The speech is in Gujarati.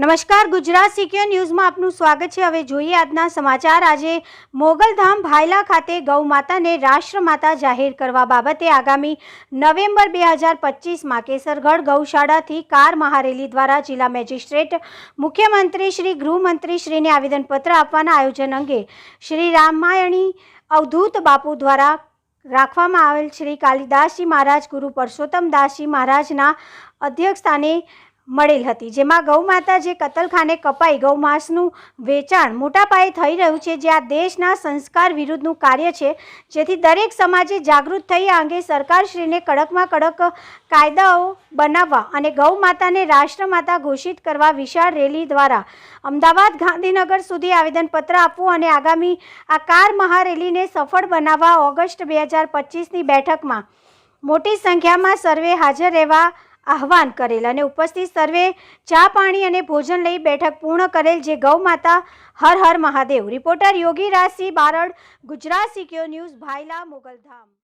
નમસ્કાર, ગુજરાત સિક્યોર ન્યૂઝમાં આપનું સ્વાગત છે. હવે જોઈએ આજના સમાચાર. આજે મોગલધામ ભાયલા ખાતે ગૌ માતાને રાષ્ટ્રમાતા જાહેર કરવા બાબતે આગામી નવેમ્બર બે હજાર પચીસમાં કેસરગઢ ગૌશાળાથી કાર મહારેલી દ્વારા જિલ્લા મેજિસ્ટ્રેટ, મુખ્યમંત્રી શ્રી ગૃહમંત્રી શ્રીને આવેદનપત્ર આપવાના આયોજન અંગે શ્રી રામાયણી અવધૂત બાપુ દ્વારા રાખવામાં આવેલ શ્રી કાલિદાસજી મહારાજ ગુરુ પરસોત્તમદાસજી મહારાજના અધ્યક્ષસ્થાને મળેલ હતી, જેમાં ગૌ માતા જે કતલખાને કપાઈ, ગૌ માંસનું વેચાણ મોટા પાયે થઈ રહ્યું છે. જે આ દેશના સંસ્કાર વિરુદ્ધનું કાર્ય છે, જેથી દરેક સમાજે જાગૃત થઈ અંગે સરકારશ્રીને કડકમાં કડક કાયદાઓ બનાવવા અને ગૌ માતાને રાષ્ટ્રમાતા ઘોષિત કરવા વિશાળ રેલી દ્વારા અમદાવાદ ગાંધીનગર સુધી આવેદનપત્ર આપવું અને આગામી આ કાર મહારેલીને સફળ બનાવવા ઓગસ્ટ બે હજાર પચીસની બેઠકમાં મોટી સંખ્યામાં સર્વે હાજર રહેવા આહવાન કરેલ અને ઉપસ્થિત સર્વે ચા પાણી અને ભોજન લઈ બેઠક પૂર્ણ કરેલ જે ગૌ માતા હર હર મહાદેવ. રિપોર્ટર યોગી રાજસિંહ બારડ, ગુજરાત સિક્યો ન્યૂઝ ભાઈલા મોગલધામ.